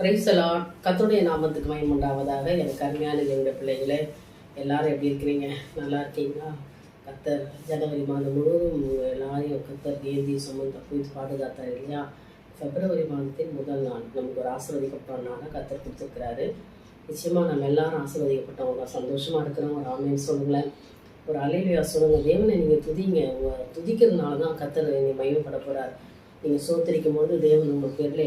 பிரைசலாட் கத்தருடைய நாமத்துக்கு மயம் உண்டாவதாக. எனக்கு அருமையான என்னுடைய பிள்ளைகளே எல்லாரும் எப்படி இருக்கிறீங்க? நல்லா இருக்கீங்களா? கத்தர் ஜனவரி மாதம் முழுவதும் உங்கள் எல்லாரையும் கத்தர் ஏந்தி சுமந்து தப்பி பாதுகாத்தார் இல்லையா? பிப்ரவரி மாதத்தின் முதல் நாள் நமக்கு ஒரு ஆசீர்வதிக்கப்பட்ட நாளாக கத்தர் கொடுத்துருக்கிறாரு. நிச்சயமாக நம்ம எல்லாரும் ஆசீர்வதிக்கப்பட்டவங்க சந்தோஷமாக இருக்கிறவங்க ஒரு ஆமைன்னு சொல்லுங்களேன். ஒரு அலைவியா சொல்லுங்கள் தேவனை நீங்கள் துதிங்க. உங்கள் துதிக்கிறதுனால தான் கத்தர் என்னை மயமப்பட போகிறார் நீங்கள் சோத்தரிக்கும் போது தேவன் உங்கள் பேரிலே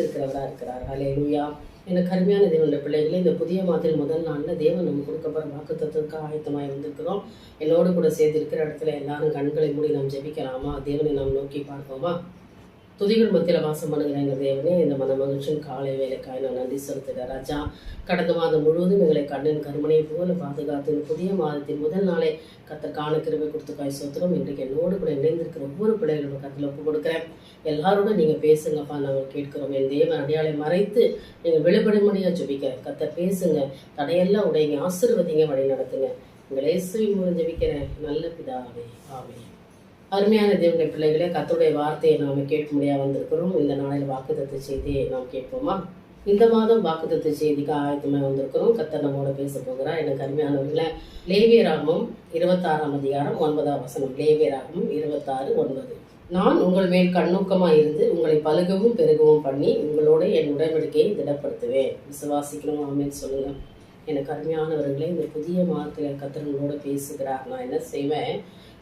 இருக்கிறதா இருக்கிறார். அலையிலுயா எனக்கு கருமையான தேவனுடைய பிள்ளைகளே இந்த புதிய மாதத்தில் முதல் நாளில் தேவன் நம்ம கொடுக்கப்படுற வாக்கு தத்துவத்துக்கு ஆயத்தமாக வந்திருக்கிறோம். என்னோடு கூட சேர்ந்து இருக்கிற இடத்துல எல்லாரும் கண்களை மூடி நாம் ஜெபிக்கலாமா? தேவனை நாம் நோக்கி பார்ப்போமா? துதிகள் மத்தியில் வாசம் பண்ணுகிற எங்கள் தேவனே இந்த மன மகிழ்ச்சியின் காலை வேலைக்காய் நான் நன்றி செலுத்துகிறேன். ராஜா கடந்த மாதம் முழுவதும் எங்களை கண்ணின் கருமனையை போல பாதுகாத்து இந்த புதிய மாதத்தின் முதல் நாளே கத்த காண கிருமை கொடுத்து காய் சோத்திரம் இன்றைக்கு என்னோடு கூட இணைந்திருக்கிற ஒவ்வொரு பிள்ளைகளோட கத்தில் ஒப்பு கொடுக்குறேன். எல்லாரோட நீங்கள் பேசுங்கப்பா நாங்கள் கேட்கிறோம். என் தேவன் அடையாளை மறைத்து நீங்கள் வெளிப்படும்படியாக ஜபிக்க. கத்த பேசுங்க. தடையெல்லாம் உடையங்க. ஆசீர்வதிங்க வழி நடத்துங்க. உங்களை இயேசுவின் மூலம் ஜபிக்கிறேன். நல்ல பிதாவே. ஆமே அருமையான தேவனுடைய பிள்ளைகளே கத்துடைய வார்த்தையை நாம் கேட்க முடியாது வந்திருக்கிறோம். இந்த நாளில் வாக்குத்தத்த செய்தியை நாம் கேட்போமா? இந்த மாதம் வாக்குத்தத்த செய்திக்கு ஆயத்தமாக வந்திருக்கிறோம். கத்தர் நம்மோட பேச போகிறார். எனக்கு அருமையானவர்களே லேவியராகமும் இருபத்தாறாம் அதிகாரம் ஒன்பதாம் வசனம். லேவியராகமும் இருபத்தாறு ஒன்பது. நான் உங்கள் மேல் கண்ணோக்கமாக இருந்து உங்களை பழுகவும் பெருகவும் பண்ணி உங்களோட என் உடன்படிக்கையை திடப்படுத்துவேன். விசுவாசிக்கணும் ஆமேன்னு சொல்லுங்கள் எனக்கு அருமையானவர்களே இந்த புதிய மார்க்கில் கர்த்தர் உங்களோட பேசுகிறார். நான் என்ன செய்வேன்?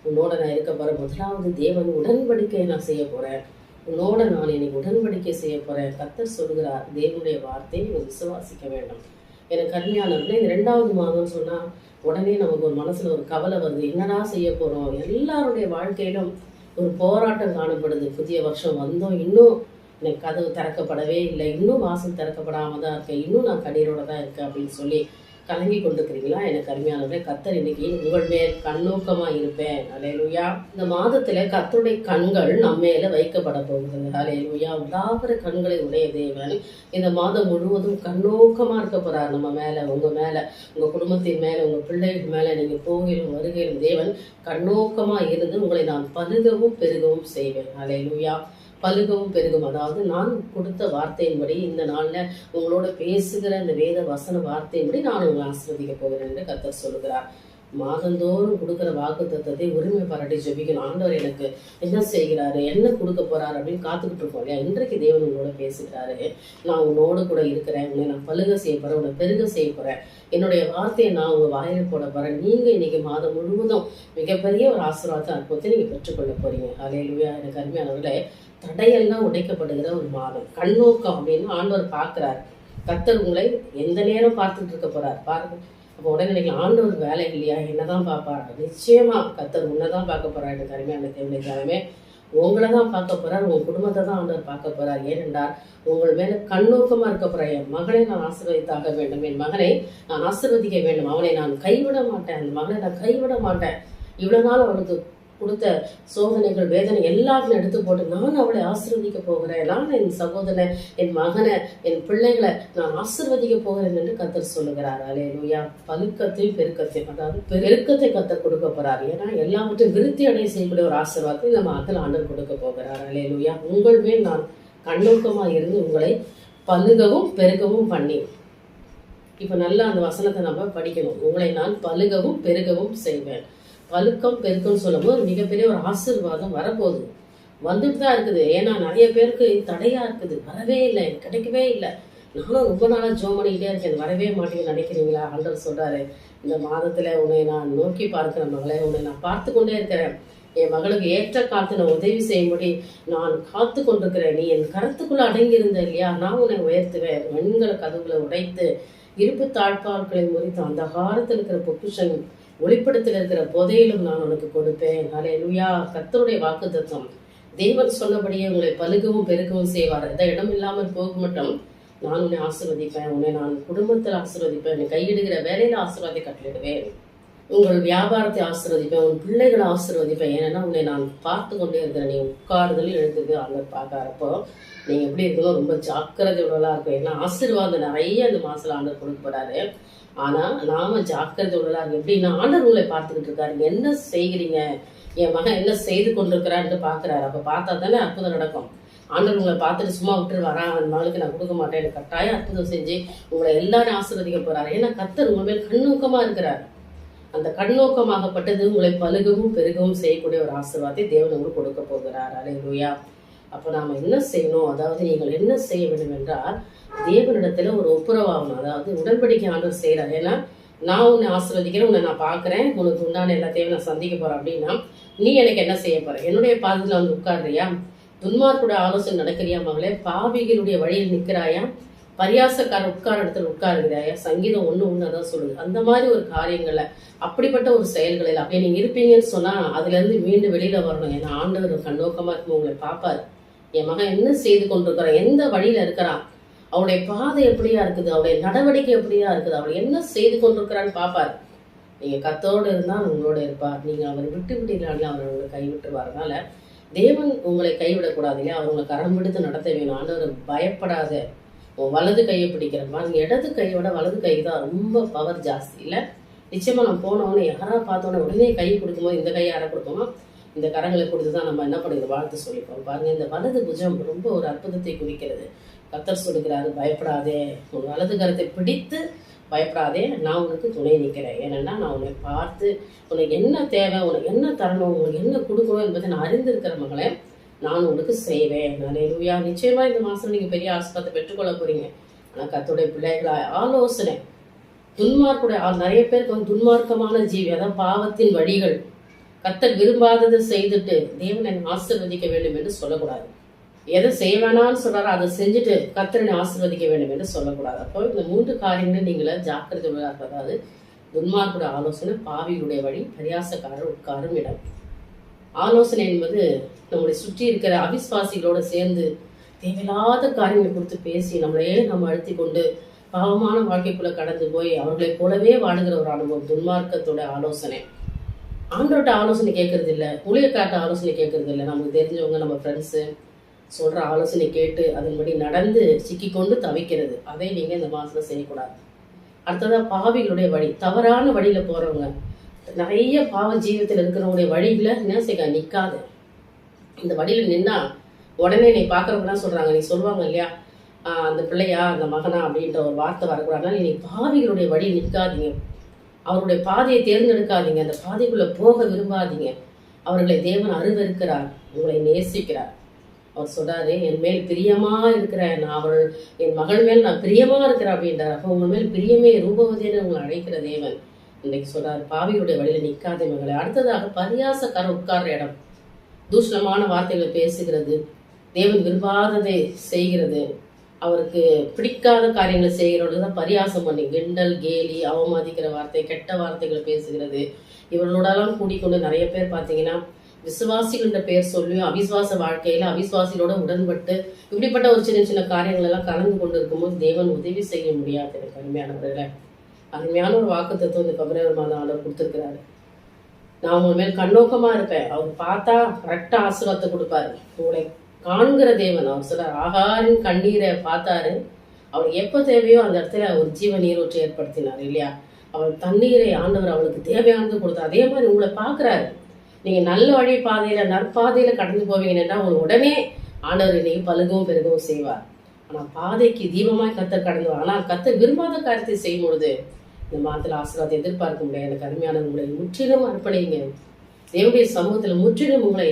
உன்னோட நான் இருக்க முதலாவது தேவன் உடன்படிக்கையை நான் செய்ய போகிறேன் உன்னோட நான் இன்னைக்கு உடன்படிக்கை செய்ய போகிறேன் கத்தர் சொல்கிறார் தேவனுடைய வார்த்தையை நீங்கள் விசுவாசிக்க வேண்டும். எனக்கு கருமையானவர்களே இந்த ரெண்டாவது மாதம் சொன்னால் உடனே நமக்கு ஒரு மனசில் ஒரு கவலை வருது. என்னடா செய்ய போகிறோம் எல்லாருடைய வாழ்க்கையிலும் ஒரு போராட்டம் காணப்படுது. புதிய வருஷம் வந்தோம் இன்னும் எனக்கு கதவு திறக்கப்படவே இல்லை. இன்னும் வாசல் திறக்கப்படாமல் தான் இருக்கேன். இன்னும் நான் கண்ணீரோட தான் இருக்கேன் அப்படின்னு சொல்லி கலங்கி கொண்டிருக்கிறீங்களா எனக்கு அருமையானவரே கத்தர் இன்னைக்கு உங்கள் மேல் கண்ணோக்கமா இருப்பேன். அலையலுயா இந்த மாதத்துல கத்தருடைய கண்கள் நம்ம மேல வைக்கப்பட போகுது அலையலுயா உதாபர கண்களை உடைய தேவன் இந்த மாதம் முழுவதும் கண்ணோக்கமா இருக்க போறார். நம்ம மேல உங்க மேல உங்க குடும்பத்தின் மேல உங்க பிள்ளைகள் மேல நீங்க போகிலும் வருகையிலும் தேவன் கண்ணோக்கமா இருந்து உங்களை நான் பருகவும் பெருகவும் செய்வேன். அலையலுயா பழுகவும் பெருகும். அதாவது நான் கொடுத்த வார்த்தையின்படி இந்த நாளில் உங்களோட பேசுகிற இந்த வேத வசன வார்த்தையின்படி நான் உங்களை ஆசிர்வதிக்க போகிறேன் என்று கத்தர் சொல்கிறார் மாதந்தோறும் கொடுக்குற வாக்கு தத்துவத்தை உரிமை பாராட்டி ஜெபிக்கணும். ஆண்டவர் எனக்கு என்ன செய்கிறாரு? என்ன கொடுக்க போறாரு அப்படின்னு காத்துக்கிட்டு இருக்கோம் இல்லையா? இன்றைக்கு தேவன் உங்களோட பேசுகிறாரு. நான் உன்னோடு கூட இருக்கிறேன். உன்னை நான் பழுக செய்ய போறேன். உன்னை பெருக செய்ய போறேன். என்னுடைய வார்த்தையை நான் உங்க வாயில போட போறேன். நீங்க இன்னைக்கு மாதம் முழுவதும் மிகப்பெரிய ஒரு ஆசீர்வாதத்தை அற்புதத்தை நீங்க பெற்றுக்கொள்ள போறீங்க. அலையிலுயா எனக்கு அருமையானவர்களே தடையெல்லாம் உடைக்கப்படுகிற ஒரு மாதம் கண்ணோக்கம் அப்படின்னு ஆண்டவர் பார்க்கிறார். கத்தர் உங்களை எந்த நேரம் பார்த்துட்டு இருக்க போறார் பாருங்க. அப்போ உடனே நினைக்கலாம் ஆண்டவர் வேலை இல்லையா? என்னதான் பார்ப்பார்? நிச்சயமா கத்தர் உன்னதான் பார்க்க போறார் எனக்கு அருமையான தேவனை காலமே உங்களை தான் பார்க்க போறார் உங்க குடும்பத்தை தான் ஆண்டவர் பார்க்க போறார். ஏனென்றால் உங்கள் மேல கண்ணோக்கமா இருக்க போற என் மகனை நான் ஆசீர்வதித்தாக வேண்டும். என் மகனை நான் ஆசீர்வதிக்க வேண்டும். அவனை நான் கைவிட மாட்டேன். அந்த மகனை நான் கைவிட மாட்டேன். இவ்வளவு நாள் அவனுக்கு கொடுத்த சோதனைகள் வேதனை எல்லாத்தையும் எடுத்து போட்டு நான் அவளை ஆசிர்வதிக்க போகிறேன். நான் என் சகோதரனை என் மகனை என் பிள்ளைகளை நான் ஆசிர்வதிக்க போகிறேன் என்று கத்தர் சொல்லுகிறார். அலையலுயா பழுக்கத்தையும் பெருக்கத்தையும் அதாவது பெருக்கத்தை கத்தர் கொடுக்க போறார். ஏன்னா எல்லாவற்றையும் விருத்தி அடைய செய்யக்கூடிய ஒரு ஆசீர்வாதத்தை நம்ம அதில் ஆண்டர் கொடுக்க போகிறார். அலையலுயா உங்கள் மேல் நான் கண்ணோக்கமாக இருந்து உங்களை பழுகவும் பெருகவும் பண்ணி இப்போ நல்லா அந்த வசனத்தை நம்ம படிக்கணும். உங்களை நான் பழுகவும் பெருகவும் செய்வேன். பழுக்கம் பெருக்கம் சொல்லும்போது மிகப்பெரிய ஒரு ஆசீர்வாதம் வரப்போகுது. வந்துட்டு தான் இருக்குது. ஏன்னா நிறைய பேருக்கு தடையா இருக்குது. வரவே இல்லை. எனக்கு கிடைக்கவே இல்லை. நானும் ரொம்ப நாளாக ஜோம் பண்ணிக்கிட்டே இருக்கேன் வரவே மாட்டேங்குது நினைக்கிறீங்களா? ஆண்டவர் சொல்றாரு. இந்த மாதத்துல உன்னை நான் நோக்கி பார்க்கிற மகளே. உன்னை நான் பார்த்து கொண்டே இருக்கிறேன். என் மகளுக்கு ஏற்ற காத்து நான் உதவி செய்யும்படி நான் காத்து கொண்டிருக்கிறேன். நீ என் கருத்துக்குள்ள அடங்கியிருந்த இல்லையா? நான் உன்னை உயர்த்துவேன். வெண்கல கதவுகளை உடைத்து இருப்பு தாழ்பார்களை முறித்து அந்த காலத்தில் இருக்கிற பொக்கிஷன் ஒளிப்படத்தில் இருக்கிற புதையிலும் நான் உனக்கு கொடுப்பேன். அலே லுயா கத்தருடைய வாக்கு தத்துவம் தேவன் சொன்னபடியே உங்களை பழுகவும் பெருகவும் செய்வார். எந்த இடம் இல்லாமல் போக மட்டும் நான் உன்னை ஆசிர்வதிப்பேன். உன்னை நான் குடும்பத்தில் ஆசிர்வதிப்பேன். உன்னை கையிடுகிற வேலையில ஆசீர்வாதி கட்டளிடுவேன் உங்கள் வியாபாரத்தை ஆசிர்வதிப்பேன். உன் பிள்ளைகளை ஆசிர்வதிப்பேன். ஏன்னா உன்னை நான் பார்த்து கொண்டே இருக்கிறேன் நீ உட்காருதலும் எழுதுறது அங்கே பார்க்கறப்போ நீங்கள் எப்படி இருக்கணும்? ரொம்ப ஜாக்கிரதையுடலாம் இருக்கும் ஏன்னா ஆசீர்வாதம் நிறைய இந்த மாதத்தில் ஆண்டு கொடுக்க ஆனா நாம ஜாக்கிரதை உள்ளதா இருக்கு எப்படின்னா ஆண்டவர் உங்களை பார்த்துக்கிட்டு இருக்காரு? என்ன செய்கிறீங்க? என் மகன் என்ன செய்து கொண்டிருக்கிறான்னு பாக்குறாரு அப்ப பார்த்தா தானே அற்புதம் நடக்கும். ஆண்டவர் உங்களை பார்த்துட்டு சும்மா விட்டுருவாரா வரா அந்த நாளுக்கு நான் கொடுக்க மாட்டேன். எனக்கு கட்டாயம் அற்புதம் செஞ்சு உங்களை எல்லாரும் ஆசீர்வதிக்க போறாரு. ஏன்னா கத்தர் உங்க மேல் கண்ணோக்கமா இருக்கிறார். அந்த கண்ணோக்கமாகப்பட்டது உங்களை பழுகவும் பெருகவும் செய்யக்கூடிய ஒரு ஆசீர்வாதத்தை தேவன் உங்களுக்கு கொடுக்க போகிறார். அலையா அப்போ நாம என்ன செய்யணும்? அதாவது நீங்கள் என்ன செய்ய வேண்டும் என்றால் தேவனிடத்துல ஒரு ஒப்புரவாகணும் அதாவது உடன்படிக்கை ஆண்டவர் செய்கிறார் ஏன்னா நான் உன்னை ஆசிர்வதிக்கிறேன் உன்னை நான் பார்க்குறேன். உனக்கு உண்டான எல்லாத்தையும் நான் சந்திக்க போகிறேன் அப்படின்னா நீ எனக்கு என்ன செய்ய போற? என்னுடைய பாதத்தில் வந்து உட்கார்றியா? துன்மார்க்குட ஆலோசனை நடக்கிறியா மகளே? பாவிகளுடைய வழியில் நிற்கிறாயா? பரியாசக்கார உட்கார இடத்துல உட்காருகிறாயா? சங்கீதம் ஒன்று ஒன்று தான் சொல்லுது. அந்த மாதிரி ஒரு காரியங்களை அப்படிப்பட்ட ஒரு செயல்களில் அப்படியே நீங்கள் இருப்பீங்கன்னு சொன்னால் அதுலேருந்து மீண்டும் வெளியில் வரணும். ஏன்னா ஆண்டவர் கண்ணோக்கமாக இருக்கும் உங்களை பார்ப்பாரு. என் மகன் என்ன செய்து கொண்டிருக்கிறான்? எந்த வழியில் இருக்கிறான்? அவளுடைய பாதை எப்படியா இருக்குது? அவளுடைய நடவடிக்கை எப்படியா இருக்குது? அவள் என்ன செய்து கொண்டிருக்கிறான்னு பார்ப்பார். நீங்கள் கத்தோடு இருந்தால் உங்களோட இருப்பார். நீங்கள் அவரை விட்டு விட்டீங்களா அவர் உங்களை கைவிட்டுருவார் அதனால தேவன் உங்களை கைவிடக்கூடாது. இல்லையா அவர் உங்களை கரம் பிடித்து நடத்த வேணும். ஆண்டவர் பயப்படாத. உன் வலது கையை பிடிக்கிற மாதிரி. இடது கையோட வலது கை தான் ரொம்ப பவர் ஜாஸ்தி. இல்லை? நிச்சயமா நம்ம போனவொடனே யாரா பார்த்தோன்னே உடனே கை கொடுக்கும்போது இந்த கையை யாரை கொடுப்போமோ இந்த கரங்களை கொடுத்து தான் நம்ம என்ன பண்ணுறது? வாழ்த்து சொல்லிப்போம். பாருங்க இந்த வலது புஜம் ரொம்ப ஒரு அற்புதத்தை குறிக்கிறது. கத்தர் சொல்லுகிறாரு பயப்படாதே. உன் வலது கரத்தை பிடித்து பயப்படாதே. நான் உனக்கு துணை நிற்கிறேன். ஏன்னா நான் உன்னை பார்த்து உனக்கு என்ன தேவை உனக்கு என்ன தரணும் உனக்கு என்ன கொடுக்கணும் என்பதை நான் அறிந்திருக்கிற மகளே நான் உனக்கு செய்வேன். நான் எழுவியா நிச்சயமா இந்த மாசம் நீங்க பெரிய ஆஸ்பத்தை பெற்றுக்கொள்ள போறீங்க. ஆனா கத்துடைய பிள்ளைகளா ஆலோசனை. துன்மார்க்குடைய நிறைய பேருக்கு வந்து துன்மார்க்கமான ஜீவி அதான் பாவத்தின் வழிகள். கத்தர் விரும்பாததை செய்துட்டு தேவனை ஆசிர்வதிக்க வேண்டும் என்று சொல்லக்கூடாது. எதை செய்ய வேணாம்னு சொல்றாரோ அதை செஞ்சுட்டு கத்திரனை ஆசிர்வதிக்க வேண்டும் என்று சொல்லக்கூடாது. அப்போ இந்த மூன்று காரியங்களும் நீங்கள ஜாக்கிரதை அதாவது துன்மார்க்குடைய ஆலோசனை பாவியுடைய வழி பரியாசக்காரர் உட்காரும் இடம். ஆலோசனை என்பது நம்மளை சுற்றி இருக்கிற அவிஸ்வாசிகளோட சேர்ந்து தேவையில்லாத காரியங்களை கொடுத்து பேசி நம்மளையே நம்ம அழுத்தி கொண்டு பாவமான வாழ்க்கைக்குள்ள கடந்து போய் அவர்களைப் போலவே வாழுகிற ஒரு அனுபவம் துன்மார்க்கத்தோட ஆலோசனை. ஆண்டோட்ட ஆலோசனை கேட்கறது இல்லை ஊழியக்காட்ட ஆலோசனை கேட்கறது இல்லை. நமக்கு தெரிஞ்சவங்க நம்ம ஃப்ரெண்ட்ஸு சொல்ற ஆலோசனை கேட்டு அதன்படி நடந்து சிக்கிக்கொண்டு தவிக்கிறது. அதை நீங்க இந்த மாசத்துல செய்யக்கூடாது. அடுத்ததா பாவிகளுடைய வழி. தவறான வழியில போறவங்க. நிறைய பாவ ஜீவத்தில் இருக்கிறவங்களுடைய வழியில என்ன செய்ய நிற்காத இந்த வழியில நின்னா உடனே நீ பாக்குறவங்கலாம் சொல்றாங்க. நீ சொல்லுவாங்க இல்லையா? அந்த பிள்ளையா அந்த மகனா? அப்படின்ற ஒரு வார்த்தை வரக்கூடாதுனால நீ பாவிகளுடைய வழி நிற்காதீங்க. அவருடைய பாதையை தேர்ந்தெடுக்காதீங்க. அந்த பாதைக்குள்ள போக விரும்பாதீங்க. அவர்களை தேவன் அருவருக்கிறார். உங்களை நேசிக்கிறார். அவர் சொல்றாரு என் மேல் பிரியமா இருக்கிறேன் நான் அவள் என் மகள் மேல் நான் பிரியமா இருக்கிறேன் அப்படின்றார். அப்போ உங்கள் மேல் பிரியமே ரூபவதேன்னு உங்களை அழைக்கிற தேவன். இன்னைக்கு சொல்றாரு பாவியுடைய வழியில நிக்காதே மகளை. அடுத்ததாக பரியாசக்கார உட்கார்ற இடம். தூஷணமான வார்த்தைகளை பேசுகிறது. தேவன் விரும்பாததை செய்கிறது. அவருக்கு பிடிக்காத காரியங்களை செய்கிறவர்கள் தான் பரியாசம் பண்ணி கிண்டல் கேலி அவமதிக்கிற வார்த்தை கெட்ட வார்த்தைகளை பேசுகிறது. இவர்களோடலாம் கூடிக்கொண்டு நிறைய பேர் பார்த்தீங்கன்னா விசுவாசிகள்ன்ற பேர் சொல்லியும் அவிசுவாச வாழ்க்கையில அவிசுவாசிகளோட உடன்பட்டு இப்படிப்பட்ட ஒரு சின்ன சின்ன காரியங்கள் எல்லாம் கலந்து கொண்டு இருக்கும்போது தேவன் உதவி செய்ய முடியாது எனக்கு அருமையானவர்களே அருமையான ஒரு வாக்கு தத்துவம் இந்த பிப்ரவரி மாதம் ஆளர் கொடுத்துருக்கிறாரு. நான் உங்க மேல் கண்ணோக்கமா இருப்பேன். அவர் பார்த்தா கரெக்டா ஆசீர்வாதத்தை கொடுப்பாரு. உங்களை காண்கிற தேவன் அவர் சொல்றார் ஆகாரின் கண்ணீரை பார்த்தாரு. அவர் எப்ப தேவையோ அந்த இடத்துல ஒரு ஜீவ நீரூற்றை ஏற்படுத்தினார் இல்லையா? அவள் தண்ணீரை ஆண்டவர் அவளுக்கு தேவையானது கொடுத்தார். அதே மாதிரி உங்களை பார்க்கறாரு. நீங்க நல்ல வழி பாதையில நற்பாதையில கடந்து போவீங்கன்னா உங்களுக்கு உடனே ஆண்டவர் இன்னைக்கு பழுகவும் பெருகவும் செய்வார். ஆனா பாதைக்கு தீபமாய் கத்தர் கடந்து ஆனால் கத்தர் விரும்பாத காரியத்தை செய்யும் பொழுது இந்த மாதத்துல ஆசீர்வாதத்தை எதிர்பார்க்க முடியாது. எனக்கு அருமையான உங்களை முற்றிலும் அர்ப்பணிங்க. தேவனுடைய சமூகத்துல முற்றிலும் உங்களை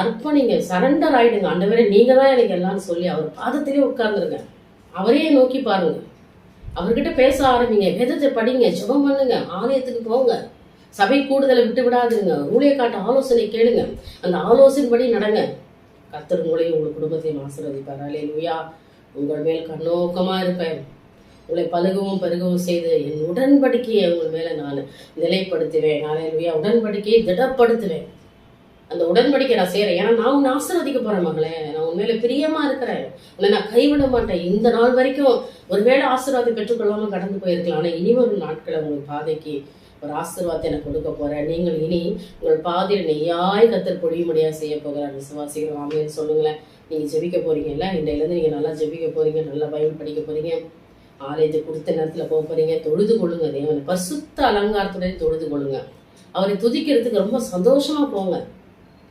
அர்ப்பணிங்க. சரண்டர் ஆயிடுங்க. ஆண்டவரே நீங்க தான் எனக்கு எல்லாம் சொல்லி அவர் பாதத்திலே உட்கார்ந்துருங்க. அவரையே நோக்கி பாருங்க. அவர்கிட்ட பேச ஆரம்பிங்க. வேதத்தை படிங்க. ஜெபம் பண்ணுங்க. ஆலயத்துக்கு போங்க. சபை கூடுதலை விட்டு விடாதுங்க. ஊழியக்காட்ட ஆலோசனை கேளுங்க. அந்த ஆலோசனைப்படி நடங்க. கத்தர் உங்களையும் உங்கள் குடும்பத்தையும் ஆசீர்வதிப்பார். அல்லேலூயா உங்கள் மேல் கண்ணோக்கமா இருப்பேன். உங்களை பழுகவும் பருகவும் செய்து என் உடன்படிக்கையை உங்கள் மேல நான் நிலைப்படுத்துவேன். அல்லேலூயா உடன்படிக்கையை திடப்படுத்துவேன். அந்த உடன்படிக்கை நான் செய்யறேன் ஏன்னா நான் உன்னை ஆசீர்வதிக்க போகிறேன் மகளே. நான் உன் மேலே பிரியமாக இருக்கிறேன். உன்னை நான் கைவிட மாட்டேன். இந்த நாள் வரைக்கும் ஒருவேளை ஆசீர்வாதம் பெற்றுக்கொள்ளாமல் கடந்து போயிருக்கலாம். ஆனால் இனி வரும் நாட்களை உங்கள் பாதைக்கு ஒரு ஆசீர்வாதத்தை எனக்கு கொடுக்க போறேன் நீங்கள் இனி உங்கள் பாதையில் நெய்யாய் கத்தர் பொழியும்படியா செய்ய போகிறார். விசுவாசிகள் ஆமையன்னு சொல்லுங்களேன். நீங்கள் ஜெபிக்க போறீங்கல்ல இன்றையிலேருந்து நீங்கள் நல்லா ஜெபிக்க போறீங்க நல்லா பைபிள் படிக்க போறீங்க. ஆலயத்தை கொடுத்த நேரத்தில் போக போறீங்க. தொழுது கொள்ளுங்க. தேவனை பசுத்த அலங்காரத்துடைய தொழுது கொள்ளுங்க. அவரை துதிக்கிறதுக்கு ரொம்ப சந்தோஷமா போங்க.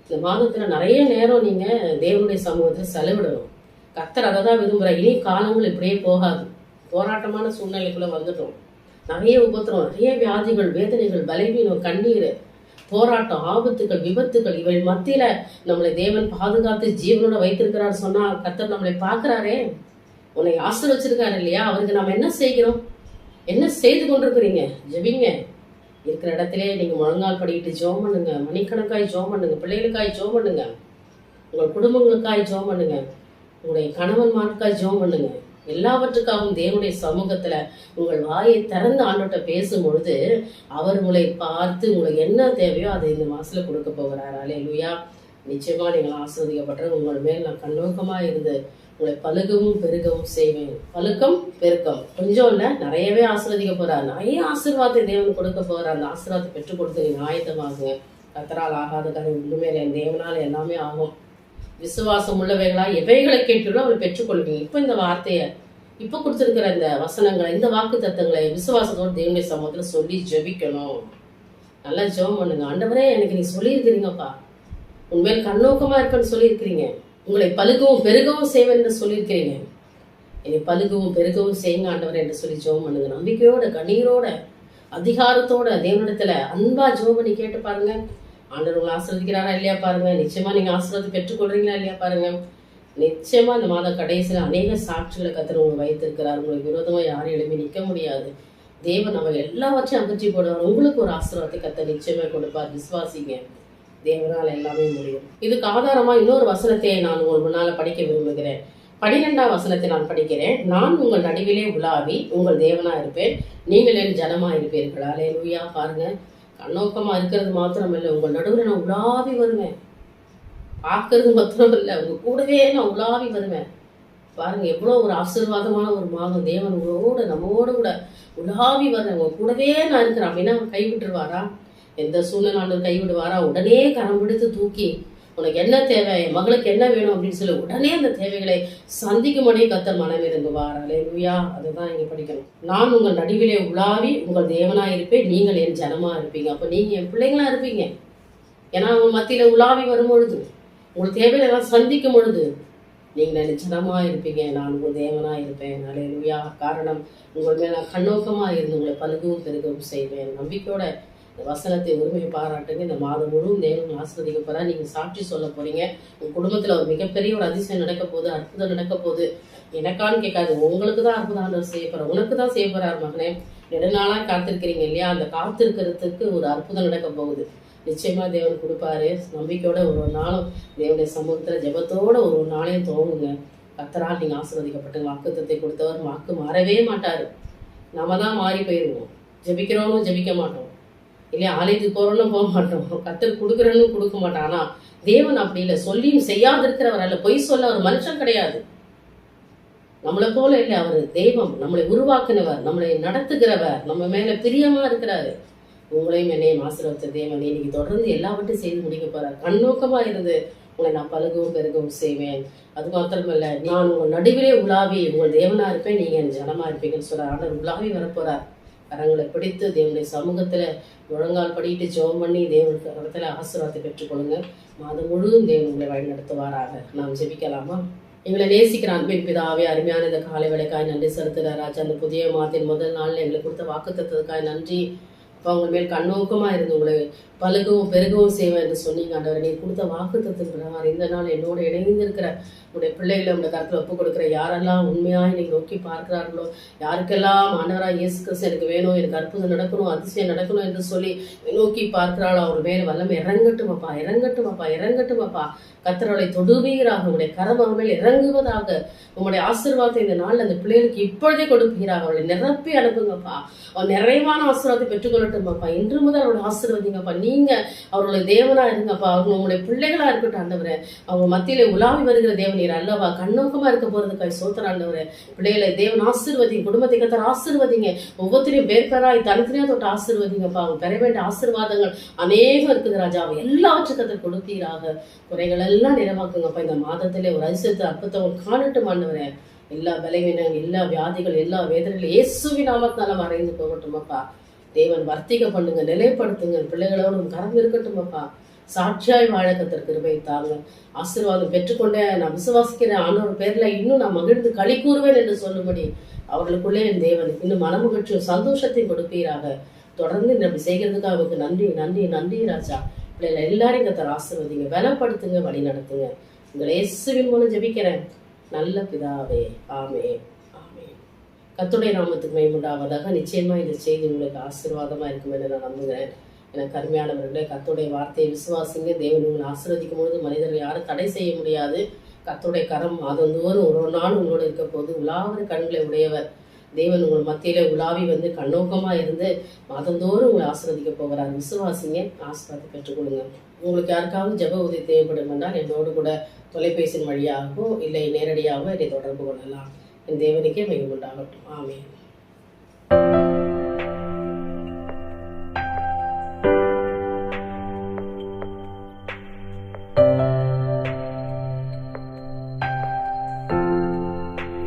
இந்த மாதத்தில் நிறைய நேரம் நீங்க தேவனுடைய சமூகத்தில் செலவிடணும். கத்தர் அதை தான் விரும்புகிறேன் இனி காலங்கள் இப்படியே போகாது. போராட்டமான சூழ்நிலைக்குள்ளே வந்துட்டோம். நிறைய உபத்திரம் நிறைய வியாதிகள் வேதனைகள் பலவீனம் கண்ணீர் போராட்டம் ஆபத்துகள் விபத்துகள் இவை மத்தியில நம்மளை தேவன் பாதுகாத்து ஜீவனோட வைத்திருக்கிறார் சொன்னா கத்தர் நம்மளை பார்க்கிறாரே. உன்னை ஆசீர்வச்சிருக்காரு இல்லையா? அவருக்கு நாம் என்ன செய்கிறோம்? என்ன செய்து கொண்டிருக்கிறீங்க? ஜெபிங்க. இருக்கிற இடத்திலே நீங்க முழங்கால் படிக்கிட்டு ஜோம் பண்ணுங்க. மணிக்கணக்காய் ஜோம் பண்ணுங்க. பிள்ளைகளுக்காய் ஜோம் பண்ணுங்க. உங்கள் குடும்பங்களுக்காய் ஜோம் பண்ணுங்க. உங்களுடைய கணவன் மாட்டுக்காய் ஜோம் பண்ணுங்க. எல்லாவற்றுக்காகவும் தேவனுடைய சமூகத்துல உங்கள் வாயை திறந்து ஆண்டோட்ட பேசும் பொழுது அவர் உங்களை பார்த்து உங்களுக்கு என்ன தேவையோ அதை இந்த மாசத்துல கொடுக்க போகிறார். அலையலுயா நிச்சயமா நீங்கள் ஆசிர்வதிக்கப்பட்ட உங்கள் மேல் நான் கண்ணோக்கமா இருந்து உங்களை பழுகவும் பெருகவும் செய்வேன். பழுக்கம் பெருக்கம். கொஞ்சம் இல்லை நிறையவே ஆசீர்வதிக்க போறார். நிறைய ஆசீர்வாதத்தை தேவன் கொடுக்க போறார். அந்த ஆசீர்வாதத்தை பெற்றுக் கொடுத்து நீங்க ஆயத்தமாகுங்க கத்தரால் ஆகாத கதை ஒன்றுமே இல்லை என் தேவனால் எல்லாமே ஆகும். விசுவாசம் உள்ளவைகளா எவைகளை கேட்கிறோ அவர் பெற்றுக்கொள்வீங்க. இப்போ இந்த வார்த்தையை இப்போ கொடுத்துருக்கிற இந்த வசனங்களை இந்த வாக்கு தத்துவங்களை விசுவாசத்தோடு தேவனுடைய சமூகத்தில் சொல்லி ஜெபிக்கணும். நல்லா ஜெபம் பண்ணுங்க. ஆண்டவரே எனக்கு நீ சொல்லியிருக்கிறீங்கப்பா. உண்மையில் கண்ணோக்கமாக இருக்கன்னு சொல்லியிருக்கிறீங்க. உங்களை பழுகவும் பெருகவும் செய்வேன்னு சொல்லியிருக்கிறீங்க. என்னை பழுகவும் பெருகவும் செய்யுங்க ஆண்டவரே என்று சொல்லி ஜெபம் பண்ணுங்க. நம்பிக்கையோட கண்ணீரோட அதிகாரத்தோட தேவனிடத்துல அன்பா ஜெபம் பண்ணி கேட்டு பாருங்க. ஆண்டவர் உங்களை ஆசிரதிக்கிறாரா இல்லையா பாருங்க? நிச்சயமா நீங்க ஆசிரியத்தை பெற்றுக்கொள்றீங்களா இல்லையா பாருங்க? நிச்சயமா இந்த மாத கடைசியில் அநேக சாட்சிகளை கத்தர் உங்களை வைத்திருக்கிறார். உங்களுக்கு விரோதமா யாரும் எழுப்பி நிற்க முடியாது. தேவன் நம்ம எல்லாவற்றையும் அகற்றி போடுவார். உங்களுக்கு ஒரு ஆசீர்வாதத்தை கத்த நிச்சயமா கொடுப்பார். விசுவாசிங்க. தேவனால் எல்லாமே முடியும். இதுக்கு ஆதாரமா இன்னொரு வசனத்தை நான் உங்கள் முன்னால படிக்க விரும்புகிறேன். பனிரெண்டாம் வசனத்தை நான் படிக்கிறேன். நான் உங்கள் நடுவிலே உலாவி உங்கள் தேவனா இருப்பேன். நீங்கள் என் ஜனமா இருப்பீர்களா. லேலுயா பாருங்க. கண்ணோக்கமா இருக்கிறது மாத்திரமல்ல உங்கள் நடுவில் நான் உலாவி வருவேன். பார்க்கறது மாத்திரம் இல்லை உங்க கூடவே நான் உலாவி வருவேன். பாருங்க எவ்வளோ ஒரு ஆசீர்வாதமான ஒரு மாதம். தேவன் உங்களோட நம்மோட கூட உலாவி வர்றேன் உங்க கூடவே நான் இருக்கிறேன். அப்படின்னா அவர் கைவிட்டுருவாரா எந்த சூழ்நிலை கைவிடுவாரா உடனே கரம் பிடித்து தூக்கி உனக்கு என்ன தேவை? என் மகளுக்கு என்ன வேணும் அப்படின்னு சொல்லி உடனே அந்த தேவைகளை சந்திக்கும்படி கத்தர் மனம் இறங்குவார் அலையா அதுதான் இங்கே படிக்கணும். நான் உங்கள் நடுவிலே உலாவி உங்கள் தேவனாக இருப்பேன். நீங்கள் என் ஜனமாக இருப்பீங்க. அப்போ நீங்கள் என் பிள்ளைங்களா இருப்பீங்க. ஏன்னா அவங்க மத்தியில் உலாவி வரும் பொழுது உங்கள் தேவைகளை சந்திக்கும் பொழுது நீங்கள் நிச்சயமா இருப்பீங்க. நான் உங்கள் தேவனாக இருப்பேன். அலையா காரணம் உங்கள் மேலே கண்ணோக்கமாக இருந்து உங்களை பழுகவும் பெருகவும் செய்வேன். நம்பிக்கையோட இந்த வசனத்தை உரிமையை பாராட்டுங்க. இந்த மாதம் முழுவதும் தேவன் ஆஸ்வதிக்க போகிறா நீங்க சாட்சி சொல்ல போறீங்க. உங்க குடும்பத்துல ஒரு மிகப்பெரிய ஒரு அதிசயம் நடக்க போகுது அற்புதம் நடக்க போகுது. எனக்கான்னு கேட்காது உங்களுக்கு தான் அற்புதம் ஆண்டவர் செய்ய உனக்கு தான் செய்ய மகனே. நெடுநாளா காத்திருக்கிறீங்க இல்லையா? அந்த காத்திருக்கிறதுக்கு ஒரு அற்புதம் நடக்க போகுது. நிச்சயமா தேவன் கொடுப்பாரு. நம்பிக்கையோட ஒரு ஒரு நாளும் தேவனுடைய சமூகத்துல ஜபத்தோட ஒரு ஒரு நாளையும் தோங்குங்க கத்தரால் நீங்க ஆசீர்வதிக்கப்பட்ட வாக்குத்தத்தை கொடுத்தவர் வாக்கு மாறவே மாட்டாரு. நம்ம தான் மாறி போயிடுவோம் ஜெபிக்கிறவனும் ஜெபிக்க மாட்டோம். இல்லையா ஆலயத்துக்கு போறோம்னு போக மாட்டோம். கத்தர் கொடுக்குறன்னு கொடுக்க மாட்டான் தேவன் அப்படி இல்லை. சொல்லியும் செய்யாது இருக்கிறவர் அல்ல. பொய் சொல்ல அவர் மனுஷன் கிடையாது. நம்மளை போல இல்லை அவர். தெய்வம் நம்மளை உருவாக்குனவர் நம்மளை நடத்துகிறவர் நம்ம மேல பிரியமா இருக்கிறாரு. உங்களையும் என்னையும் ஆசீர்வத்த தேவன் இன்னைக்கு தொடர்ந்து எல்லாவற்றையும் செய்து முடிக்க போறார். கண்ணோக்கமா இருந்து உங்களை நான் பழகவும் பெருகவும் செய்வேன். அது மாத்திரமல்ல நான் உங்கள் நடுவிலே உலாவி உங்கள் தேவனா இருப்பேன். நீங்க என் ஜனமா இருப்பீங்கன்னு சொல்ற ஆண்டவர் உலாவி வரப்போறார். கரங்களை பிடித்து தேவனுடைய சமூகத்தில் முழங்கால் படிட்டு ஜெபம் பண்ணி தேவனுக்கு இடத்துல ஆசீர்வாதத்தை பெற்றுக்கொள்ளுங்க மாதம் முழுவதும் தேவன் உங்களை வழிநடத்துவாராக. நாம் ஜெபிக்கலாமா? எங்களை நேசிக்கிற அன்பின் பிதாவே அருமையான இந்த காலை வேலைக்காய் நன்றி செலுத்துகிற ராஜா. அந்த புதிய மாதத்தின் முதல் நாளில் எங்களுக்கு கொடுத்த வாக்குத்தத்துக்காய் நன்றி. அப்போ உங்கள் மேல் கண்ணோக்கமாக இருந்து உங்களை பழுகவும் பெருகவும் செய்வேன் என்று சொன்னீங்க ஆண்டவர். நீ கொடுத்த வாக்குத்தத்தின் பிரகாரம் இந்த நாள் என்னோட இணைந்திருக்கிற உடைய பிள்ளைகளை உடைய கருத்தில் ஒப்பு கொடுக்குற யாரெல்லாம் உண்மையாக இன்னைக்கு நோக்கி பார்க்கிறார்களோ யாருக்கெல்லாம் ஆண்டவராக இயேசு கிறிஸ்து எனக்கு வேணும் எனக்கு அற்புதம் நடக்கணும் அதிசயம் நடக்கணும் என்று சொல்லி நோக்கி பார்க்கிறாளோ அவர் மேல் வல்லமை இறங்கட்டும் அப்பா இறங்கட்டும் அப்பா இறங்கட்டும் அப்பா. கத்தரவளை தொடுவீராக உங்களுடைய கரம் அவர் மேல் இறங்குவதாக உங்களுடைய ஆசீர்வாதத்தை இந்த நாள் அந்த பிள்ளைகளுக்கு இப்பொழுதே கொடுப்பீராக. அவளை நிரப்பி அனுப்புங்கப்பா. அவன் நிறைவான ஆசீர்வாதத்தை பெற்றுக்கொள்ளட்டும் அப்பா. இன்று முதல் அவளை ஆசீர்வதிங்கப்பா. நீங்க அவர்களுடைய தேவனா இருங்கப்பா. அவர்கள் உங்களுடைய பிள்ளைகளா இருக்கட்டும் ஆண்டவரே. அவங்க மத்தியில உலாவி வருகிற தேவனீர் நீர் அல்லவா? கண்ணோக்கமா இருக்க போறதுக்காய் சோத்திர ஆண்டவரே. பிள்ளைகளை தேவன் ஆசீர்வதிங்க குடும்பத்தை கத்தர் ஆசீர்வதிங்க. ஒவ்வொருத்தரையும் பேர் பேராய் தனித்தனியா தொட்டு ஆசீர்வதிங்கப்பா. அவங்க பெற வேண்டிய ஆசீர்வாதங்கள் அநேகம் இருக்குது ராஜா. அவன் எல்லாவற்றுக்கத்தை கொடுத்தீராக. குறைகள் எல்லாம் நிறைவாக்குங்கப்பா இந்த மாதத்திலே ஒரு அதிசயத்தை அற்புதம் காணட்டும் ஆண்டவரே. எல்லா பலவீனங்கள் எல்லா வியாதிகள் எல்லா வேதனைகள் இயேசுவின் நாமத்தால மறைந்து போகட்டும் அப்பா தேவன் வர்த்திக பண்ணுங்க நிலைப்படுத்துங்க பிள்ளைகளோட கறந்து கரம் இருக்கட்டும் அப்பா. சாட்சியாய் வாழ கத்தர் கிருபை தாங்க. ஆசீர்வாதம் பெற்றுக்கொண்டே நான் விசுவாசிக்கிறேன். ஆனோர் பேர்ல இன்னும் நான் மகிழ்ந்து களி கூறுவேன் என்று சொல்லும்படி அவர்களுக்குள்ளே என் தேவன் இன்னும் மனமகிழ்ச்சியும் சந்தோஷத்தையும் கொடுப்பீராக. தொடர்ந்து நம்பி செய்கிறதுக்கு செய்கிறதுக்காக அவருக்கு நன்றி நன்றி நன்றி ராஜா. பிள்ளைகளை எல்லாரையும் கத்தர் ஆசீர்வதிங்க. பலப்படுத்துங்க வழி நடத்துங்க உங்களை இயேசுவின் மூலம் ஜெபிக்கிறேன். நல்ல பிதாவே. ஆமே கத்துடைய நாமத்துக்கு மேம்புண்டாவதாக. நிச்சயமா இந்த செய்தி உங்களுக்கு ஆசீர்வாதமா இருக்கும் என்று நான் நம்புகிறேன். எனக்கு கருமையானவர்களே கத்துடைய வார்த்தையை விசுவாசிங்க. தேவன் உங்களை ஆசீர்வதிக்கும் பொழுது மனிதர்கள் யாரும் தடை செய்ய முடியாது. கத்துடைய கரம் மாதந்தோறும் ஒரு ஒரு நாள் உங்களோட இருக்க போது உலாவிற கண்களை உடையவர். தேவன் உங்கள் மத்தியில உலாவி வந்து கண்ணோக்கமா இருந்து மாதந்தோறும் உங்களை ஆசீர்வதிக்க போகிறார். விசுவாசிங்க ஆசீர்வாதத்தை பெற்றுக்கொள்ளுங்க உங்களுக்கு யாருக்காவது ஜெப உதவி தேவைப்படும் என்றால் என்னோடு கூட தொலைபேசியின் வழியாகவோ இல்லை நேரடியாகவோ என்னை தொடர்பு கொள்ளலாம். என் தேவனுக்கே மிக உண்டாகட்டும் ஆமென்